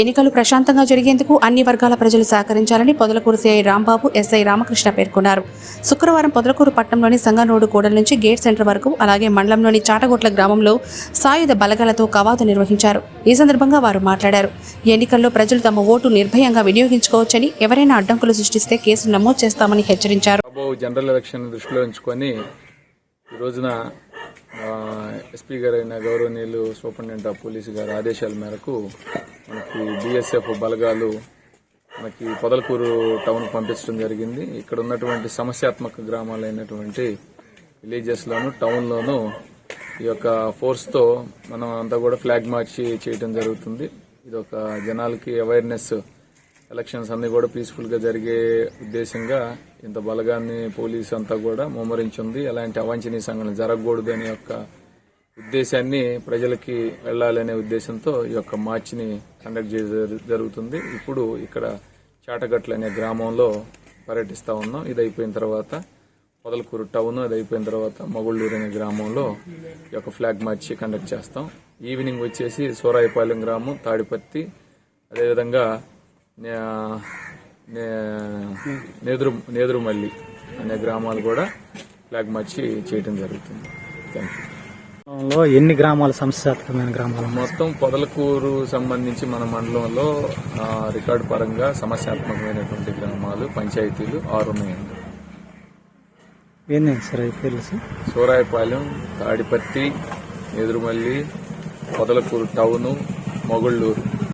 ఎన్నికలు ప్రశాంతంగా జరిగేందుకు అన్ని వర్గాల ప్రజలు సహకరించాలని పొదలకూరు సిఐ రాంబాబు ఎస్ఐ రామకృష్ణ పేర్కొన్నారు. శుక్రవారం పొదలకూరు పట్టణంలోని సంగనోడు కూడల నుంచి గేట్ సెంటర్ వరకు అలాగే మండలంలోని చాటగొట్ల గ్రామంలో సాయుధ బలగాలతో కవాతు నిర్వహించారు. ఈ సందర్భంగా వారు మాట్లాడారు. ఎన్నికల్లో ప్రజలు తమ ఓటు నిర్భయంగా వినియోగించుకోవచ్చని ఎవరైనా అడ్డంకులు సృష్టిస్తే కేసులు నమోదు చేస్తామని హెచ్చరించారు. జనరల్ ఎలక్షన్ దృష్టిలో ఉంచుకొని ఈ రోజున ఎస్పీ ఎస్పీ గారైన గౌరవనీయులు సూపరింటెండెంట్ ఆఫ్ పోలీసు గారి ఆదేశాల మేరకు మనకి బిఎస్ఎఫ్ బలగాలు మనకి పొదలకూరు టౌన్ పంపించడం జరిగింది. ఇక్కడ ఉన్నటువంటి సమస్యాత్మక గ్రామాలు అయినటువంటి విలేజెస్లోను టౌన్లోను ఈ యొక్క ఫోర్స్తో మనం అంతా కూడా ఫ్లాగ్ మార్చ్ చేయటం జరుగుతుంది. ఇది ఒక జనాలకి అవేర్నెస్ ఎలక్షన్స్ అన్ని కూడా పీస్ఫుల్గా జరిగే ఉద్దేశంగా ఇంత బలగాన్ని పోలీసు అంతా కూడా ముమ్మరించింది. ఎలాంటి అవాంఛనీయ సంఘటన జరగకూడదు అనే యొక్క ఉద్దేశాన్ని ప్రజలకి వెళ్ళాలనే ఉద్దేశంతో ఈ యొక్క మార్చ్ని కండక్ట్ చేయడం జరుగుతుంది. ఇప్పుడు ఇక్కడ చాటగట్లు అనే గ్రామంలో పర్యటిస్తా ఉన్నాం. ఇది అయిపోయిన తర్వాత పొదలకూరు టౌన్ అది అయిపోయిన తర్వాత మొగుళ్ళూరు అనే గ్రామంలో ఈ యొక్క ఫ్లాగ్ మార్చ్ కండక్ట్ చేస్తాం. ఈవినింగ్ వచ్చేసి సూరాయిపాలెం గ్రామం తాడిపత్తి. అదేవిధంగా నేదురు నేదురుమల్లి అనే గ్రామాలు కూడా ఫ్లాగ్ మార్చి చేయటం జరుగుతుంది. థ్యాంక్ యూ లో ఎన్ని గ్రామాలు సమస్యాత్మకమైన గ్రామాలు? మొత్తం పొదలకూరు సంబంధించి మన మండలంలో రికార్డు పరంగా సమస్యాత్మకమైనటువంటి గ్రామాలు పంచాయతీలు ఆరు ఉన్నాయండి. ఏంటండి సార్ అవి పేర్లు సార్? సూరాయపాలెం తాడిపత్తి ఎదురుమల్లి పొదలకూరు టౌను మొగుళ్ళూరు.